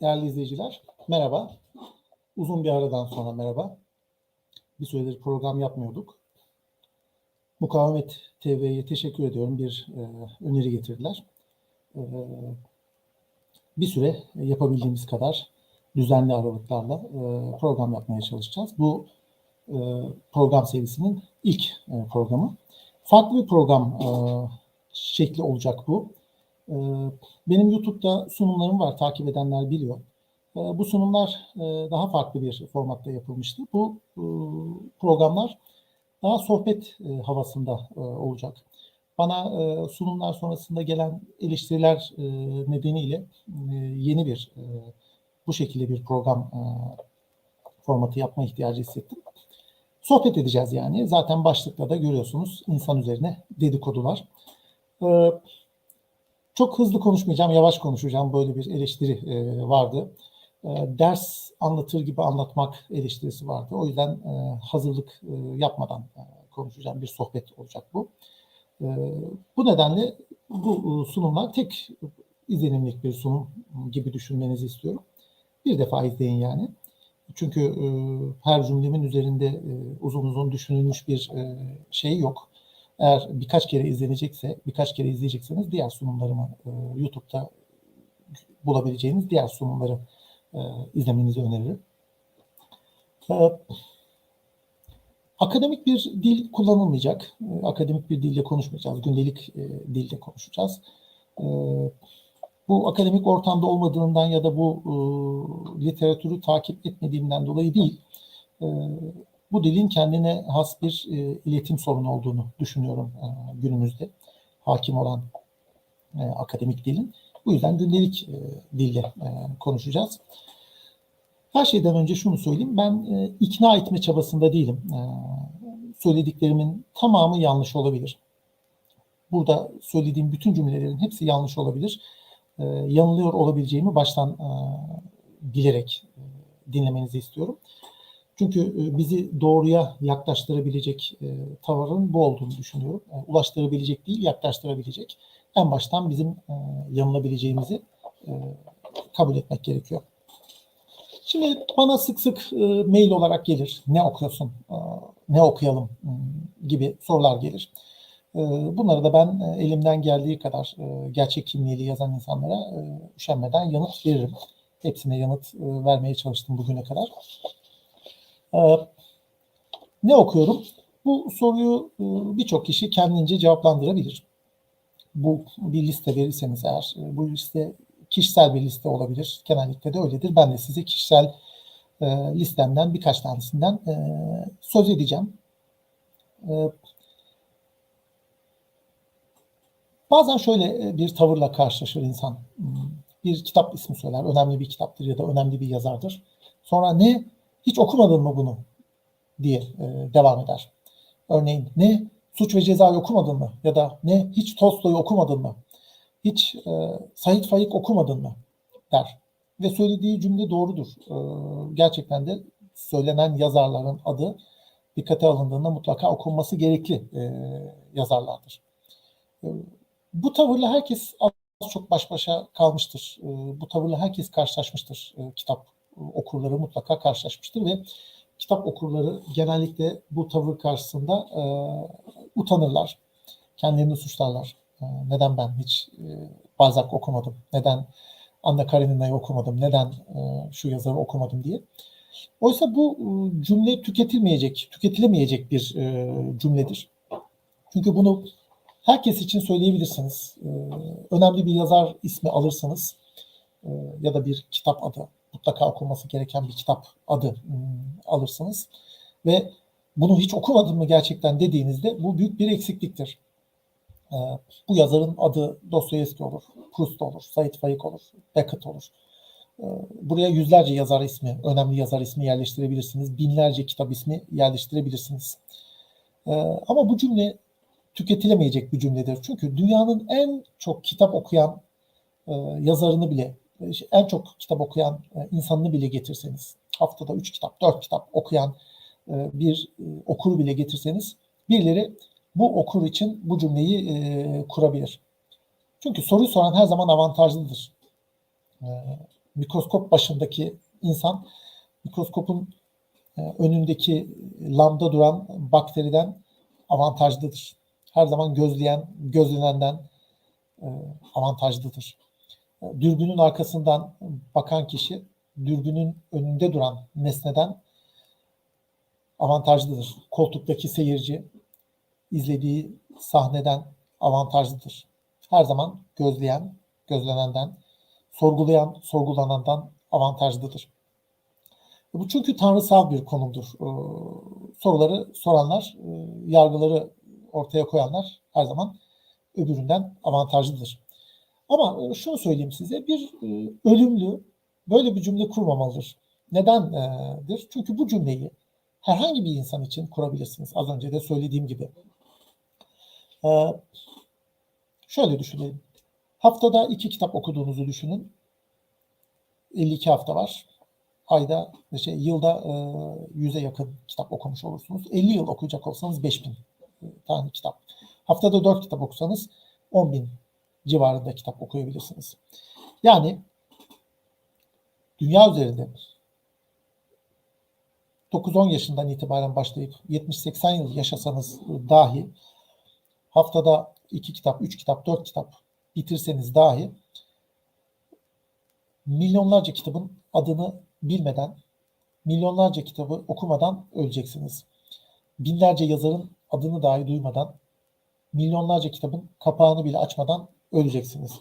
Değerli izleyiciler, merhaba. Uzun bir aradan sonra merhaba. Bir süredir program yapmıyorduk. Mukavemet TV'ye teşekkür ediyorum. Bir e, öneri getirdiler. E, bir süre yapabildiğimiz kadar düzenli aralıklarla e, program yapmaya çalışacağız. Bu e, program serisinin ilk e, programı. Farklı bir program e, şekli olacak bu. E, benim YouTube'da sunumlarım var, takip edenler biliyor. E, Bu sunumlar e, daha farklı bir formatta yapılmıştı. Bu e, programlar daha sohbet e, havasında e, olacak. Bana e, sunumlar sonrasında gelen eleştiriler e, nedeniyle e, yeni bir e, bu şekilde bir program e, formatı yapma ihtiyacı hissettim. Sohbet edeceğiz yani. Zaten başlıkta da görüyorsunuz insan üzerine dedikodular. E, çok hızlı konuşmayacağım, yavaş konuşacağım. Böyle bir eleştiri e, vardı. E, ders anlatır gibi anlatmak eleştirisi vardı. O yüzden e, hazırlık e, yapmadan konuşacağım. Bir sohbet olacak bu. Bu nedenle bu sunumlar tek izlenimlik bir sunum gibi düşünmenizi istiyorum. Bir defa izleyin yani. Çünkü her cümlemin üzerinde uzun uzun düşünülmüş bir şey yok. Eğer birkaç kere izlenecekse, birkaç kere izleyecekseniz diğer sunumlarımı YouTube'da bulabileceğiniz diğer sunumları e, izlemenizi öneririm. E, akademik bir dil kullanılmayacak. E, akademik bir dilde konuşmayacağız. Gündelik e, dilde konuşacağız. E, bu akademik ortamda olmadığından ya da bu literatürü takip etmediğimden dolayı değil. Bu dilin kendine has bir e, iletim sorunu olduğunu düşünüyorum günümüzde hakim olan akademik dilin. Bu yüzden gündelik e, dille e, konuşacağız. Her şeyden önce şunu söyleyeyim. Ben e, ikna etme çabasında değilim. E, söylediklerimin tamamı yanlış olabilir. Burada söylediğim bütün cümlelerin hepsi yanlış olabilir. E, yanılıyor olabileceğimi baştan e, bilerek e, dinlemenizi istiyorum. Çünkü e, bizi doğruya yaklaştırabilecek e, tavırın bu olduğunu düşünüyorum. E, ulaştırabilecek değil, yaklaştırabilecek. En baştan bizim yanılabileceğimizi kabul etmek gerekiyor. Şimdi bana sık sık mail olarak gelir. Ne okuyorsun? Ne okuyalım? gibi sorular gelir. Bunları da ben elimden geldiği kadar gerçek kimliğiyle yazan insanlara üşenmeden yanıt veririm. Hepsine yanıt vermeye çalıştım bugüne kadar. Ee, ne okuyorum? Bu soruyu e, birçok kişi kendince cevaplandırabilir. Bu bir liste verirseniz eğer, e, bu liste kişisel bir liste olabilir. Genellikle de öyledir. Ben de size kişisel e, listemden birkaç tanesinden söz edeceğim. Bazen şöyle bir tavırla karşılaşır insan. Bir kitap ismi söyler, önemli bir kitaptır ya da önemli bir yazardır. Sonra ne hiç okumadın mı bunu diye e, devam eder. Örneğin ne Suç ve Ceza'yı okumadın mı? Ya da ne hiç Tolstoy'u okumadın mı? Hiç e, Sait Faik okumadın mı? der. Ve söylediği cümle doğrudur. E, gerçekten de söylenen yazarların adı dikkate alındığında mutlaka okunması gerekli e, yazarlardır. E, bu tavırla herkes az çok baş başa kalmıştır. E, bu tavırla herkes karşılaşmıştır e, kitap okurları mutlaka karşılaşmıştır ve kitap okurları genellikle bu tavır karşısında e, utanırlar. Kendilerini suçlarlar. E, neden ben hiç e, Balzac okumadım? Neden Anna Karenina'yı okumadım? Neden e, şu yazarı okumadım diye. Oysa bu e, cümle tüketilmeyecek, tüketilemeyecek bir e, cümledir. Çünkü bunu herkes için söyleyebilirsiniz. E, önemli bir yazar ismi alırsanız e, ya da bir kitap adı mutlaka okunması gereken bir kitap adı ıı, alırsınız. Ve bunu hiç okumadın mı gerçekten dediğinizde bu büyük bir eksikliktir. Ee, bu yazarın adı Dostoyevski olur, Proust olur, Said Faik olur, Beckett olur. Ee, buraya yüzlerce yazar ismi, önemli yazar ismi yerleştirebilirsiniz. Binlerce kitap ismi yerleştirebilirsiniz. Ee, ama bu cümle tüketilemeyecek bir cümledir. Çünkü dünyanın en çok kitap okuyan e, yazarını bile, en çok kitap okuyan e, insanını bile getirseniz, haftada 3 kitap, 4 kitap okuyan e, bir e, okuru bile getirseniz, birileri bu okur için bu cümleyi e, kurabilir. Çünkü soruyu soran her zaman avantajlıdır. E, mikroskop başındaki insan, mikroskopun e, önündeki lambda duran bakteriden avantajlıdır. Her zaman gözleyen, gözlenenden e, avantajlıdır. E, dürbünün arkasından bakan kişi, dürbünün önünde duran nesneden avantajlıdır. Koltuktaki seyirci, izlediği sahneden avantajlıdır. Her zaman gözleyen, gözlenenden, sorgulayan, sorgulanandan avantajlıdır. Bu çünkü tanrısal bir konumdur. Ee, soruları soranlar, e, yargıları ortaya koyanlar her zaman öbüründen avantajlıdır. Ama e, şunu söyleyeyim size, bir e, ölümlü böyle bir cümle kurmamalıdır. Nedendir? Çünkü bu cümleyi herhangi bir insan için kurabilirsiniz. Az önce de söylediğim gibi. Şöyle düşünelim. Haftada iki kitap okuduğunuzu düşünün. 52 hafta var ayda şey yılda e, yüze yakın kitap okumuş olursunuz. 50 yıl okuyacak olsanız 5000 e, tane kitap. Haftada 4 kitap okusanız 10 bin civarında kitap okuyabilirsiniz. Yani dünya üzerinde 9-10 yaşından itibaren başlayıp 70-80 yıl yaşasanız dahi haftada 2 kitap, 3 kitap, 4 kitap bitirseniz dahi milyonlarca kitabın adını bilmeden, milyonlarca kitabı okumadan öleceksiniz. Binlerce yazarın adını dahi duymadan, milyonlarca kitabın kapağını bile açmadan öleceksiniz.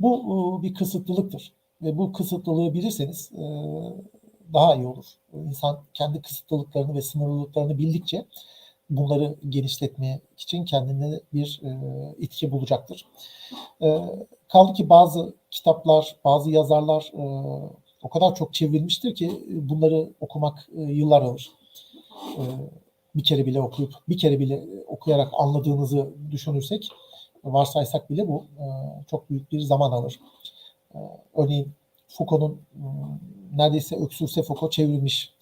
Bu e, bir kısıtlılıktır ve bu kısıtlılığı bilirseniz e, daha iyi olur. İnsan kendi kısıtlılıklarını ve sınırlılıklarını bildikçe bunları genişletmeye için kendine bir e, itki bulacaktır. Kaldı ki bazı kitaplar, bazı yazarlar o kadar çok çevrilmiştir ki e, bunları okumak e, yıllar alır. E, bir kere bile okuyup bir kere bile okuyarak anladığınızı düşünürsek varsaysak bile bu çok büyük bir zaman alır. Örneğin Foucault'un neredeyse öksürse Foucault çevrilmiş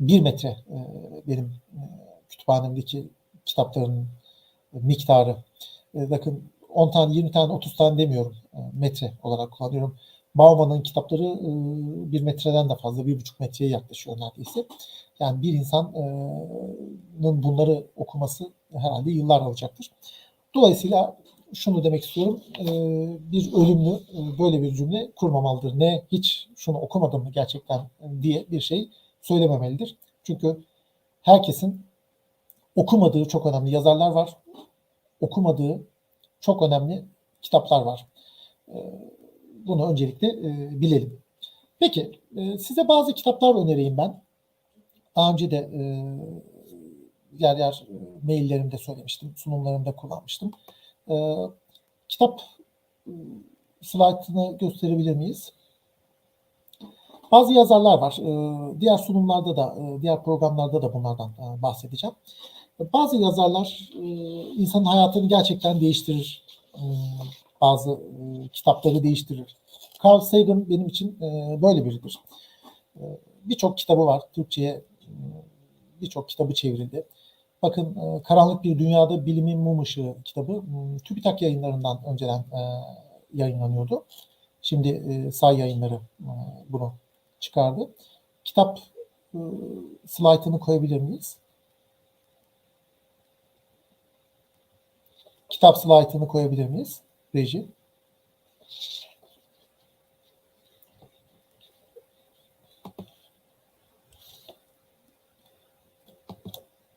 bir metre benim kütüphanemdeki kitapların miktarı. Bakın 10 tane, 20 tane, 30 tane demiyorum metre olarak kullanıyorum. Bauman'ın kitapları e, bir metreden de fazla, bir buçuk metreye yaklaşıyor neredeyse. Yani bir insanın bunları okuması herhalde yıllar alacaktır. Dolayısıyla şunu demek istiyorum, e, bir ölümlü e, böyle bir cümle kurmamalıdır. Ne hiç şunu okumadım mı gerçekten diye bir şey söylememelidir. Çünkü herkesin okumadığı çok önemli yazarlar var, okumadığı çok önemli kitaplar var. Bunu öncelikle e, bilelim. Peki e, size bazı kitaplar önereyim ben. Daha önce de e, yer yer e, maillerimde söylemiştim, sunumlarımda kullanmıştım. E, kitap e, slaytını gösterebilir miyiz? Bazı yazarlar var. E, diğer sunumlarda da, e, diğer programlarda da bunlardan e, bahsedeceğim. Bazı yazarlar e, insanın hayatını gerçekten değiştirir. E, bazı e, kitapları değiştirir. Carl Sagan benim için e, böyle biridir. E, birçok kitabı var. Türkçe'ye e, birçok kitabı çevrildi. Bakın e, Karanlık Bir Dünyada Bilimin Mum Işığı kitabı TÜBİTAK yayınlarından önceden e, yayınlanıyordu. Şimdi e, say yayınları bunu çıkardı. Kitap slaytını koyabilir miyiz? Kitap slaytını koyabilir miyiz? Reji.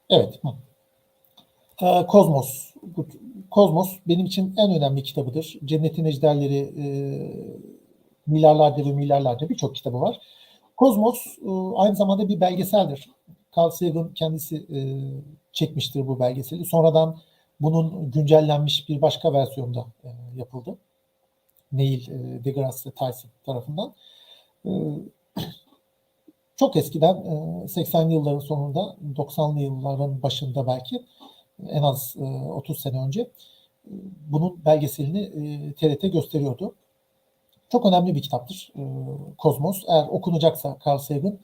Evet. Ee, Kozmos. Kozmos benim için en önemli kitabıdır. Cennetin Ejderleri e, milyarlarca ve milyarlarca birçok kitabı var. Kozmos e, aynı zamanda bir belgeseldir. Carl Sagan kendisi e, çekmiştir bu belgeseli. Sonradan bunun güncellenmiş bir başka versiyonda e, yapıldı. Neil deGrasse Tyson tarafından. Çok eskiden 80'li yılların sonunda 90'lı yılların başında belki en az e, 30 sene önce e, bunun belgeselini e, TRT gösteriyordu. Çok önemli bir kitaptır e, Kozmos. Eğer okunacaksa Carl Sagan,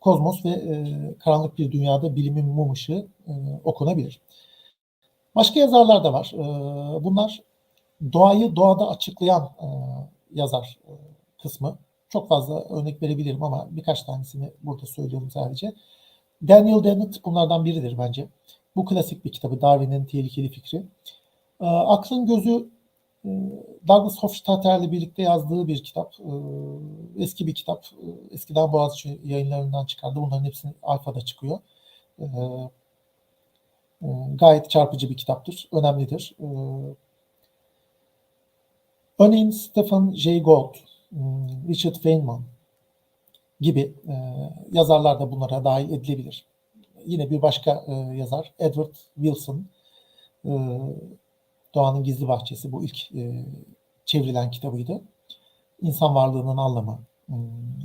Kozmos ve e, Karanlık Bir Dünyada Bilimin Mum Işığı e, okunabilir. Başka yazarlar da var. E, bunlar doğayı doğada açıklayan e, yazar e, kısmı. Çok fazla örnek verebilirim ama birkaç tanesini burada söylüyorum sadece. Daniel Dennett bunlardan biridir bence. Bu klasik bir kitabı Darwin'in Tehlikeli Fikri. E, Aklın Gözü e, Douglas Hofstadter'le birlikte yazdığı bir kitap. E, eski bir kitap. E, eskiden Boğaziçi yayınlarından çıkardı. Bunların hepsini alfada çıkıyor. E, e, gayet çarpıcı bir kitaptır. Önemlidir. E, örneğin Stephen Jay Gould, hmm, Richard Feynman gibi e, yazarlar da bunlara dahil edilebilir. Yine bir başka e, yazar Edward Wilson, e, Doğanın Gizli Bahçesi bu ilk e, çevrilen kitabıydı. İnsan varlığının anlamı, hmm,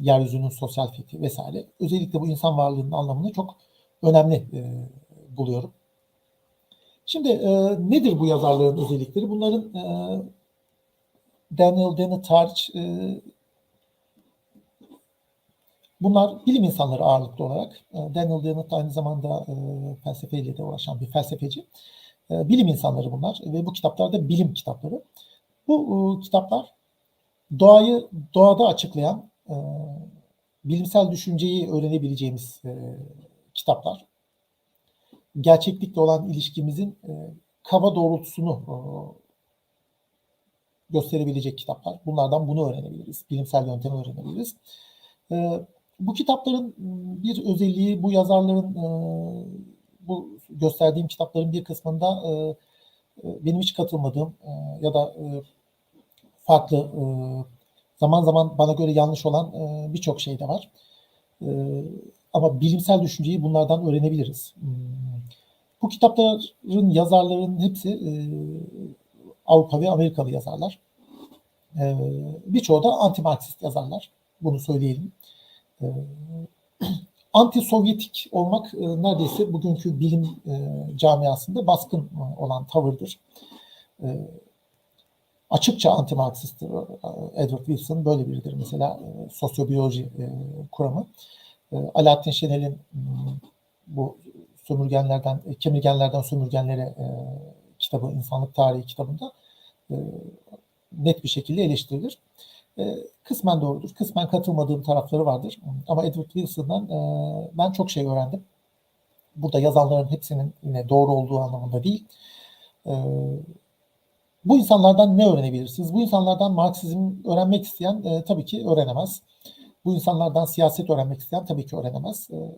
yeryüzünün sosyal fikri vesaire. Özellikle bu insan varlığının anlamını çok önemli e, buluyorum. Şimdi e, nedir bu yazarların özellikleri? Bunların e, Daniel Dennett hariç e, bunlar bilim insanları ağırlıklı olarak. E, Daniel Dennett aynı zamanda e, felsefeyle de uğraşan bir felsefeci. E, bilim insanları bunlar ve bu kitaplar da bilim kitapları. Bu e, kitaplar doğayı doğada açıklayan e, bilimsel düşünceyi öğrenebileceğimiz e, kitaplar. Gerçeklikle olan ilişkimizin e, kaba doğrultusunu e, gösterebilecek kitaplar. Bunlardan bunu öğrenebiliriz. Bilimsel yöntemi öğrenebiliriz. E, bu kitapların bir özelliği, bu yazarların e, bu gösterdiğim kitapların bir kısmında e, e, benim hiç katılmadığım ya da farklı zaman zaman bana göre yanlış olan birçok şey de var. Ama bilimsel düşünceyi bunlardan öğrenebiliriz. Hmm. Bu kitapların yazarların hepsi Avrupa ve Amerikalı yazarlar. E, birçoğu da anti-Marksist yazarlar. Bunu söyleyelim. E, anti-Sovyetik olmak e, neredeyse bugünkü bilim e, camiasında baskın olan tavırdır. E, açıkça anti-Marksisttir. Edward Wilson böyle biridir. Mesela e, sosyobiyoloji e, kuramı. E, Alaaddin Şenel'in bu sömürgenlerden, kemirgenlerden sömürgenlere e, kitabı, insanlık tarihi kitabında e, net bir şekilde eleştirilir. E, kısmen doğrudur, kısmen katılmadığım tarafları vardır. Ama Edward Wilson'dan e, ben çok şey öğrendim. Burada yazanların hepsinin yine doğru olduğu anlamında değil. E, bu insanlardan ne öğrenebilirsiniz? Bu insanlardan Marksizm öğrenmek isteyen e, tabii ki öğrenemez. Bu insanlardan siyaset öğrenmek isteyen tabii ki öğrenemez. E,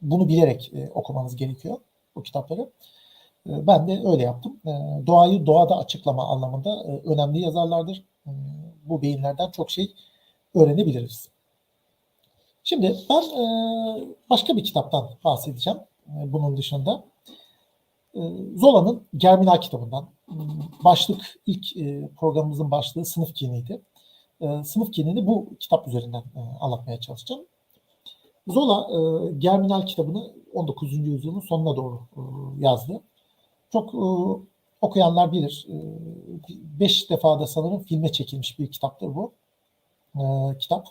bunu bilerek e, okumanız gerekiyor bu kitapları. E, ben de öyle yaptım. E, doğayı doğada açıklama anlamında e, önemli yazarlardır. E, bu beyinlerden çok şey öğrenebiliriz. Şimdi ben e, başka bir kitaptan bahsedeceğim e, bunun dışında. Zola'nın Germinal kitabından. Başlık ilk programımızın başlığı sınıf kiniydi. Sınıf kinini bu kitap üzerinden anlatmaya çalışacağım. Zola Germinal kitabını 19. yüzyılın sonuna doğru yazdı. Çok e, okuyanlar bilir. E, beş defada sanırım filme çekilmiş bir kitaptır bu. E, kitap.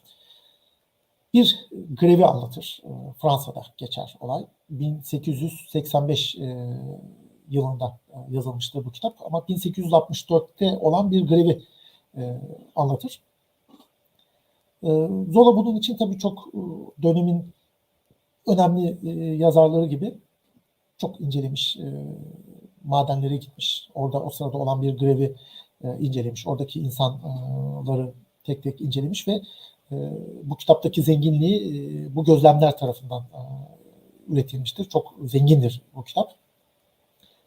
Bir grevi anlatır. E, Fransa'da geçer olay. 1885 e, yılında e, yazılmıştır bu kitap. Ama 1864'te olan bir grevi e, anlatır. E, Zola bunun için tabii çok e, dönemin önemli e, yazarları gibi çok incelemiş, madenlere gitmiş. Orada o sırada olan bir grevi incelemiş. Oradaki insanları tek tek incelemiş ve bu kitaptaki zenginliği bu gözlemler tarafından üretilmiştir. Çok zengindir bu kitap.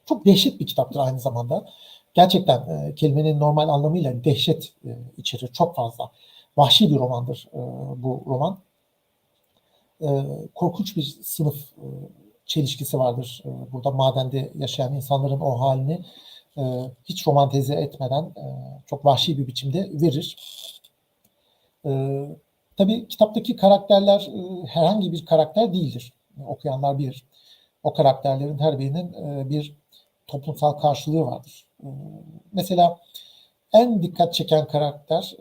Çok dehşet bir kitaptır aynı zamanda. Gerçekten kelimenin normal anlamıyla dehşet içerir çok fazla vahşi bir romandır e, bu roman. E, korkunç bir sınıf e, çelişkisi vardır. E, burada madende yaşayan insanların o halini e, hiç romantize etmeden e, çok vahşi bir biçimde verir. E, tabii kitaptaki karakterler e, herhangi bir karakter değildir. Okuyanlar bilir. o karakterlerin her birinin bir toplumsal karşılığı vardır. Mesela en dikkat çeken karakter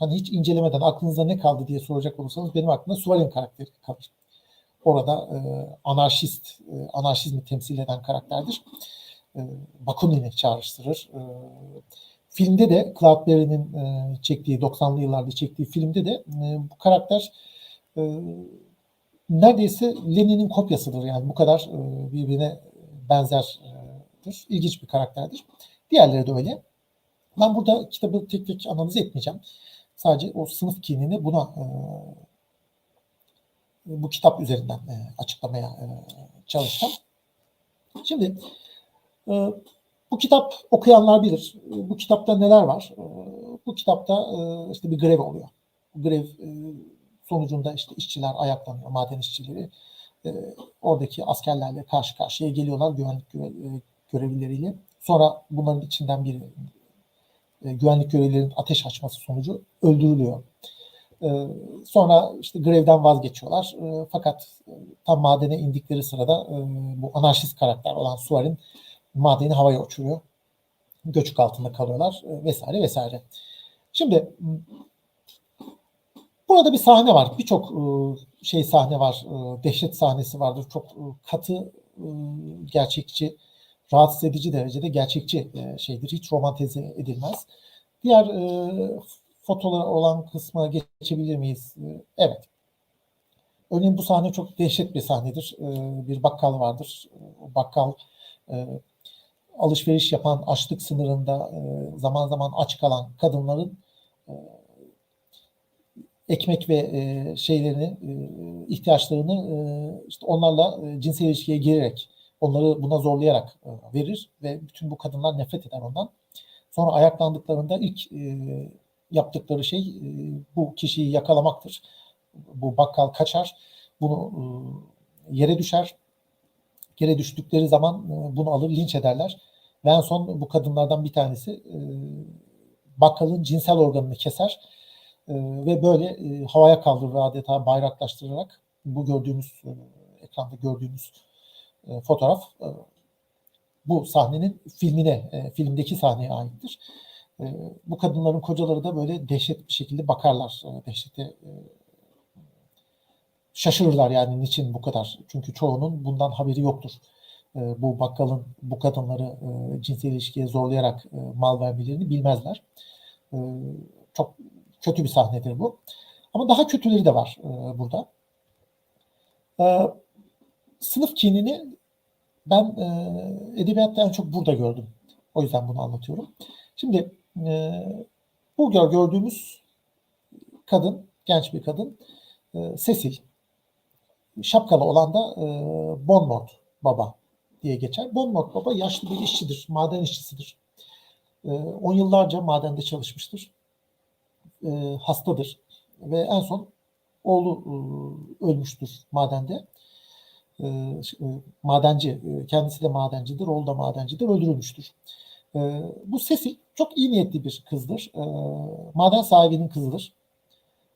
hani hiç incelemeden aklınızda ne kaldı diye soracak olursanız benim aklımda Suvalin karakteri kalır. Orada e, anarşist, e, anarşizmi temsil eden karakterdir. E, Bakunin'i çağrıştırır. E, filmde de Cloudberry'nin e, çektiği 90'lı yıllarda çektiği filmde de e, bu karakter e, neredeyse Lenin'in kopyasıdır. Yani bu kadar e, birbirine benzerdir. İlginç bir karakterdir. Diğerleri de öyle. Ben burada kitabı tek tek analiz etmeyeceğim. Sadece o sınıf kinini buna e, bu kitap üzerinden e, açıklamaya e, çalıştım. Şimdi e, bu kitap okuyanlar bilir. E, bu kitapta neler var? E, bu kitapta e, işte bir grev oluyor. Grev e, sonucunda işte işçiler ayaklanıyor, maden işçileri. E, oradaki askerlerle karşı karşıya geliyorlar güvenlik görev, e, görevlileriyle. Sonra bunların içinden biri e, güvenlik görevlilerinin ateş açması sonucu öldürülüyor. E, sonra işte grevden vazgeçiyorlar. E, fakat e, tam madene indikleri sırada e, bu anarşist karakter olan Suar'in madeni havaya uçuruyor. Göçük altında kalıyorlar e, vesaire vesaire. Şimdi burada bir sahne var. Birçok şey sahne var. Dehşet sahnesi vardır. Çok katı, gerçekçi, rahatsız edici derecede gerçekçi şeydir. Hiç romantize edilmez. Diğer fotolar olan kısma geçebilir miyiz? E, evet. Örneğin bu sahne çok dehşet bir sahnedir. E, bir bakkal vardır. O bakkal e, alışveriş yapan açlık sınırında e, zaman zaman aç kalan kadınların e, ekmek ve şeylerini ihtiyaçlarını işte onlarla cinsel ilişkiye girerek onları buna zorlayarak verir ve bütün bu kadınlar nefret eder ondan. Sonra ayaklandıklarında ilk yaptıkları şey e, bu kişiyi yakalamaktır. Bu bakkal kaçar, bunu e, yere düşer. Yere düştükleri zaman e, bunu alır linç ederler. Ve en son bu kadınlardan bir tanesi e, bakkalın cinsel organını keser ve böyle havaya kaldırır adeta bayraklaştırarak bu gördüğümüz ekranda gördüğümüz fotoğraf bu sahnenin filmine, filmdeki sahneye aittir. E, bu kadınların kocaları da böyle dehşet bir şekilde bakarlar. E, dehşete e, şaşırırlar yani niçin bu kadar. Çünkü çoğunun bundan haberi yoktur. E, bu bakkalın bu kadınları e, cinsel ilişkiye zorlayarak e, mal vermelerini bilmezler. Çok kötü bir sahnedir bu. Ama daha kötüleri de var burada. E, sınıf kinini ben e, edebiyatta en çok burada gördüm. O yüzden bunu anlatıyorum. Şimdi e, bu gördüğümüz kadın, genç bir kadın, e, Cecil. Şapkalı olan da e, Bonmort Baba diye geçer. Bonmort Baba yaşlı bir işçidir, maden işçisidir. E, on yıllarca madende çalışmıştır. E, hastadır ve en son oğlu e, ölmüştür madende. E, e, madenci, e, kendisi de madencidir, oğlu da madencidir, öldürülmüştür. Bu Cecil çok iyi niyetli bir kızdır. Maden sahibinin kızıdır.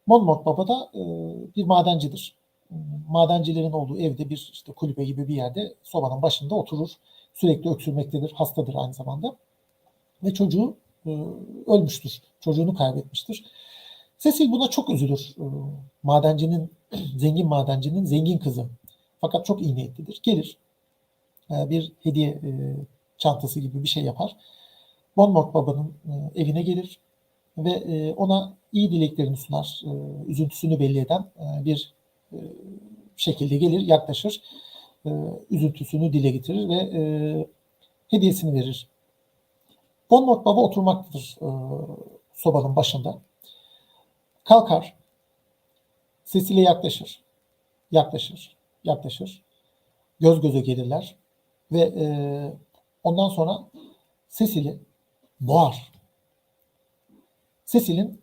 Monmouth Baba da bir madencidir. Madencilerin olduğu evde bir işte kulübe gibi bir yerde sobanın başında oturur. Sürekli öksürmektedir, hastadır aynı zamanda. Ve çocuğu ölmüştür. Çocuğunu kaybetmiştir. Cecil buna çok üzülür. Madencinin, zengin madencinin zengin kızı fakat çok iyi niyetlidir. Gelir e, bir hediye e, çantası gibi bir şey yapar. Bonmort babanın e, evine gelir ve ona iyi dileklerini sunar. Üzüntüsünü belli eden bir şekilde gelir, yaklaşır. Üzüntüsünü dile getirir ve hediyesini verir. Bonmort baba oturmaktadır sobanın başında. Kalkar. Sesiyle yaklaşır. Yaklaşır yaklaşır. Göz göze gelirler ve e, ondan sonra Cecil'i boğar. Cecil'in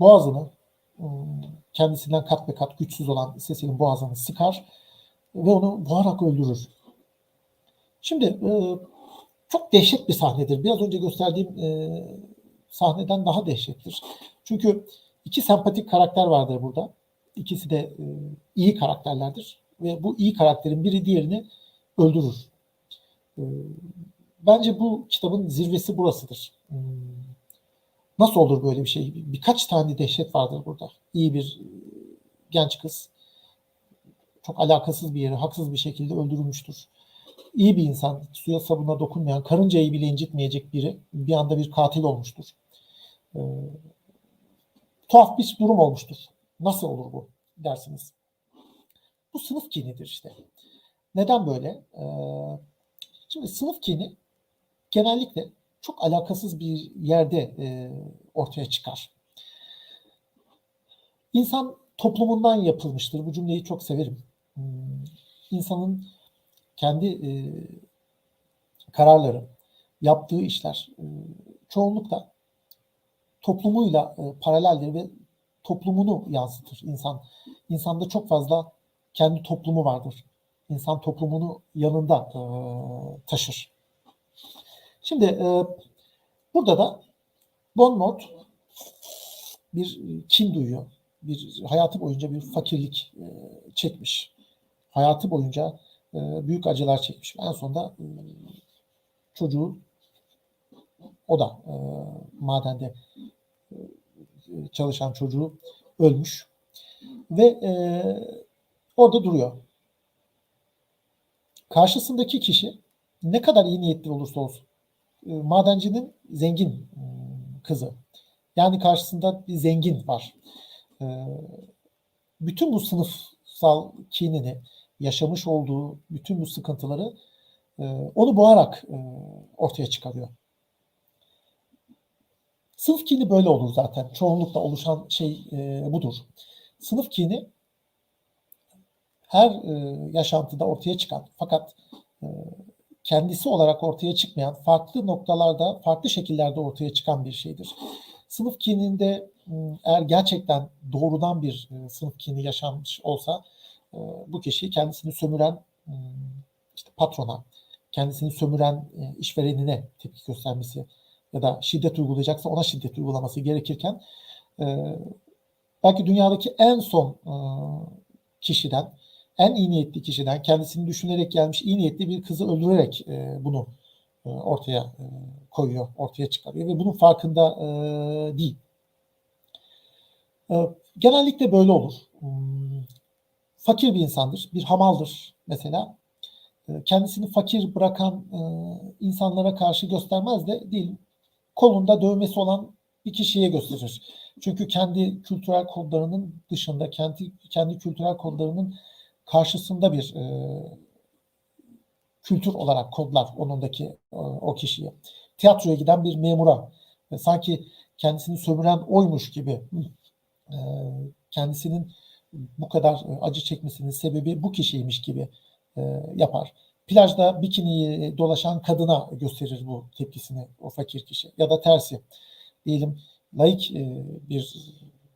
boğazını ıı, kendisinden kat be kat güçsüz olan Cecil'in boğazını sıkar ve onu boğarak öldürür. Şimdi e, çok dehşet bir sahnedir. Biraz önce gösterdiğim e, sahneden daha dehşettir. Çünkü iki sempatik karakter vardır burada. İkisi de e, iyi karakterlerdir. ve bu iyi karakterin biri diğerini öldürür. Bence bu kitabın zirvesi burasıdır. Hmm, Nasıl olur böyle bir şey? Birkaç tane dehşet vardır burada. İyi bir e, genç kız çok alakasız bir yere haksız bir şekilde öldürülmüştür. İyi bir insan, suya sabuna dokunmayan, karıncayı bile incitmeyecek biri bir anda bir katil olmuştur. Ee, tuhaf bir durum olmuştur. Nasıl olur bu dersiniz? Bu sınıf kinidir işte. Neden böyle? Ee, şimdi sınıf kini genellikle çok alakasız bir yerde e, ortaya çıkar. İnsan toplumundan yapılmıştır. Bu cümleyi çok severim. Hmm, İnsanın kendi e, kararları, yaptığı işler e, çoğunlukla toplumuyla e, paraleldir ve toplumunu yansıtır insan. İnsanda çok fazla kendi toplumu vardır. İnsan toplumunu yanında e, taşır. Şimdi e, burada da Bonmot bir kin duyuyor. Bir hayatı boyunca bir fakirlik e, çekmiş. Hayatı boyunca e, büyük acılar çekmiş. En sonunda e, çocuğu o da e, madende e, çalışan çocuğu ölmüş ve e, orada duruyor. Karşısındaki kişi ne kadar iyi niyetli olursa olsun madencinin zengin e, kızı. Yani karşısında bir zengin var. E, bütün bu sınıfsal kinini, yaşamış olduğu bütün bu sıkıntıları e, onu boğarak e, ortaya çıkarıyor. Sınıf kini böyle olur zaten. Çoğunlukla oluşan şey e, budur. Sınıf kini her e, yaşantıda ortaya çıkan fakat e, kendisi olarak ortaya çıkmayan farklı noktalarda, farklı şekillerde ortaya çıkan bir şeydir. Sınıf kininde ıı, eğer gerçekten doğrudan bir e, sınıf kini yaşanmış olsa e, bu kişi kendisini sömüren ıı, işte patrona, kendisini sömüren e, işverenine tepki göstermesi ya da şiddet uygulayacaksa ona şiddet uygulaması gerekirken belki dünyadaki en son kişiden en iyi niyetli kişiden kendisini düşünerek gelmiş iyi niyetli bir kızı öldürerek e, bunu e, ortaya e, koyuyor, ortaya çıkarıyor ve bunun farkında e, değil. E, genellikle böyle olur. Hmm, fakir bir insandır, bir hamaldır mesela. E, kendisini fakir bırakan e, insanlara karşı göstermez de değil, kolunda dövmesi olan bir kişiye gösterir. Çünkü kendi kültürel kodlarının dışında, kendi kendi kültürel kodlarının karşısında bir e, kültür olarak kodlar onundaki e, o kişiye. Tiyatroya giden bir memura e, sanki kendisini sömüren oymuş gibi e, kendisinin bu kadar e, acı çekmesinin sebebi bu kişiymiş gibi e, yapar. Plajda bikiniyi dolaşan kadına gösterir bu tepkisini o fakir kişi. Ya da tersi. Diyelim laik e, bir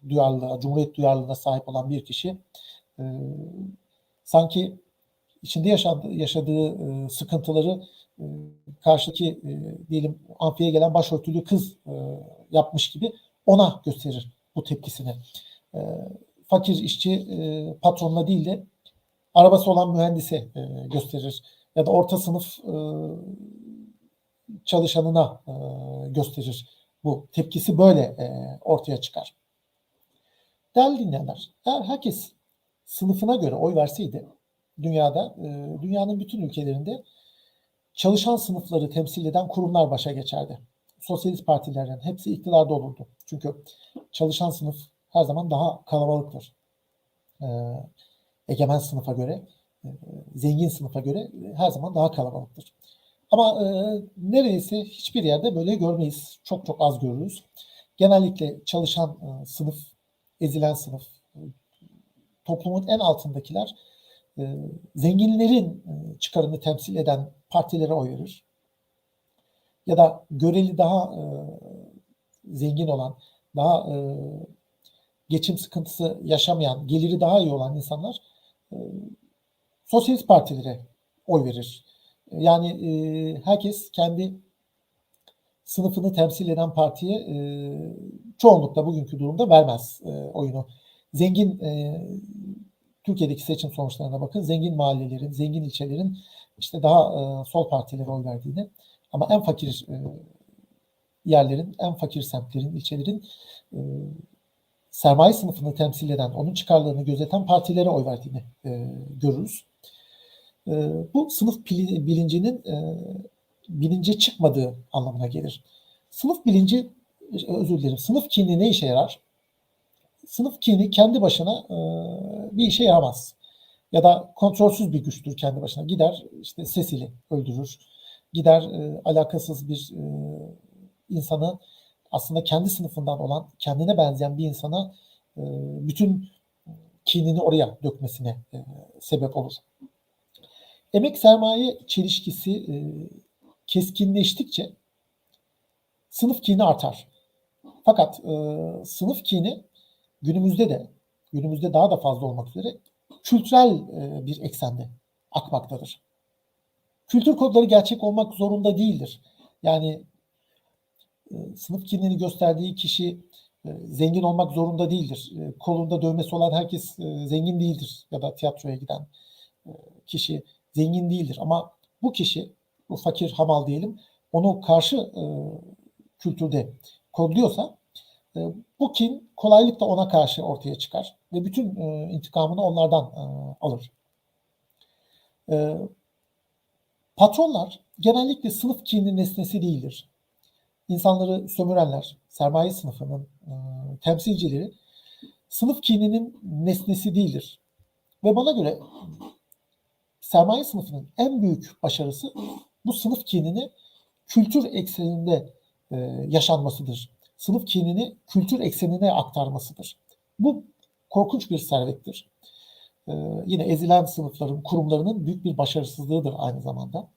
duyarlılığa, cumhuriyet duyarlılığına sahip olan bir kişi e, sanki içinde yaşadığı, yaşadığı e, sıkıntıları e, karşıdaki e, diyelim amfiye gelen başörtülü kız e, yapmış gibi ona gösterir bu tepkisini. E, fakir işçi e, patronuna değil de arabası olan mühendise e, gösterir. Ya da orta sınıf e, çalışanına e, gösterir. Bu tepkisi böyle e, ortaya çıkar. Değerli dinleyenler, eğer herkes sınıfına göre oy verseydi dünyada, e, dünyanın bütün ülkelerinde çalışan sınıfları temsil eden kurumlar başa geçerdi. Sosyalist partilerin hepsi iktidarda olurdu. Çünkü çalışan sınıf her zaman daha kalabalıktır. E, egemen sınıfa göre, e, zengin sınıfa göre her zaman daha kalabalıktır. Ama e, neredeyse hiçbir yerde böyle görmeyiz. Çok çok az görürüz. Genellikle çalışan e, sınıf, ezilen sınıf, toplumun en altındakiler e, zenginlerin e, çıkarını temsil eden partilere oy verir. Ya da göreli daha e, zengin olan, daha geçim sıkıntısı yaşamayan, geliri daha iyi olan insanlar sosyalist partilere oy verir. Yani herkes kendi sınıfını temsil eden partiye e, çoğunlukla bugünkü durumda vermez oyunu zengin e, Türkiye'deki seçim sonuçlarına bakın. Zengin mahallelerin, zengin ilçelerin işte daha e, sol partilere oy verdiğini ama en fakir e, yerlerin, en fakir semtlerin, ilçelerin e, sermaye sınıfını temsil eden, onun çıkarlarını gözeten partilere oy verdiğini e, görürüz. E, bu sınıf bilincinin e, bilince çıkmadığı anlamına gelir. Sınıf bilinci, özür dilerim, sınıf kini ne işe yarar? Sınıf kini kendi başına e, bir işe yaramaz. Ya da kontrolsüz bir güçtür kendi başına. Gider işte Cecil'i öldürür. Gider e, alakasız bir e, insanı aslında kendi sınıfından olan, kendine benzeyen bir insana e, bütün kinini oraya dökmesine e, sebep olur. Emek sermaye çelişkisi e, keskinleştikçe sınıf kini artar. Fakat e, sınıf kini günümüzde de günümüzde daha da fazla olmak üzere kültürel e, bir eksende akmaktadır. Kültür kodları gerçek olmak zorunda değildir. Yani e, sınıf kimliğini gösterdiği kişi e, zengin olmak zorunda değildir. Kolunda dövmesi olan herkes zengin değildir ya da tiyatroya giden kişi zengin değildir. Ama bu kişi, bu fakir hamal diyelim, onu karşı kültürde kodluyorsa bu kin kolaylıkla ona karşı ortaya çıkar ve bütün e, intikamını onlardan e, alır. E, patronlar genellikle sınıf kininin nesnesi değildir. İnsanları sömürenler, sermaye sınıfının e, temsilcileri sınıf kininin nesnesi değildir. Ve bana göre sermaye sınıfının en büyük başarısı bu sınıf kinini kültür ekseninde e, yaşanmasıdır. Sınıf kinini kültür eksenine aktarmasıdır. Bu korkunç bir servettir. E, yine ezilen sınıfların, kurumlarının büyük bir başarısızlığıdır aynı zamanda.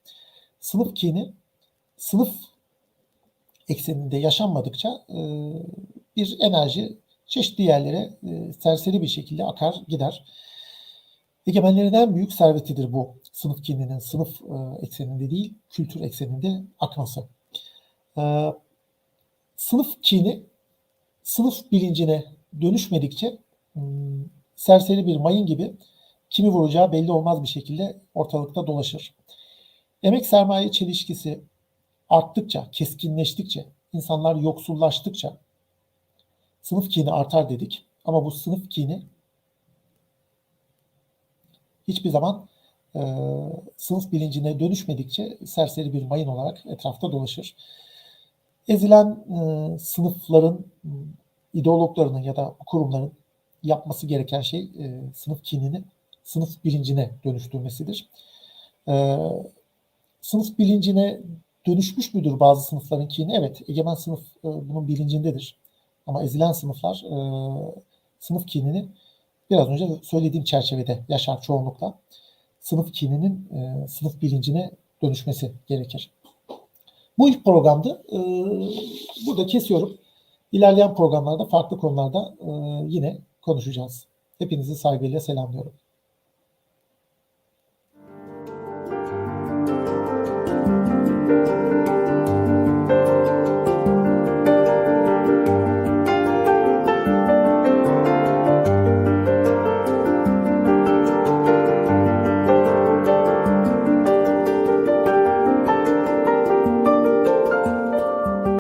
Sınıf kini, sınıf ekseninde yaşanmadıkça e, bir enerji çeşitli yerlere e, serseri bir şekilde akar gider. Egemenlerin en büyük servetidir bu sınıf kininin sınıf e, ekseninde değil, kültür ekseninde akması. E, sınıf kini sınıf bilincine dönüşmedikçe hmm, serseri bir mayın gibi kimi vuracağı belli olmaz bir şekilde ortalıkta dolaşır. Emek sermaye çelişkisi arttıkça, keskinleştikçe, insanlar yoksullaştıkça sınıf kini artar dedik. Ama bu sınıf kini hiçbir zaman e, sınıf bilincine dönüşmedikçe serseri bir mayın olarak etrafta dolaşır. Ezilen e, sınıfların, ideologlarının ya da kurumların yapması gereken şey e, sınıf kinini sınıf bilincine dönüştürmesidir. E, sınıf bilincine dönüşmüş müdür bazı sınıfların kini? Evet, egemen sınıf e, bunun bilincindedir. Ama ezilen sınıflar e, sınıf kinini biraz önce söylediğim çerçevede yaşar çoğunlukla. Sınıf kininin e, sınıf bilincine dönüşmesi gerekir. Bu ilk programdı. E, burada kesiyorum. İlerleyen programlarda farklı konularda e, yine konuşacağız. Hepinizi saygıyla selamlıyorum.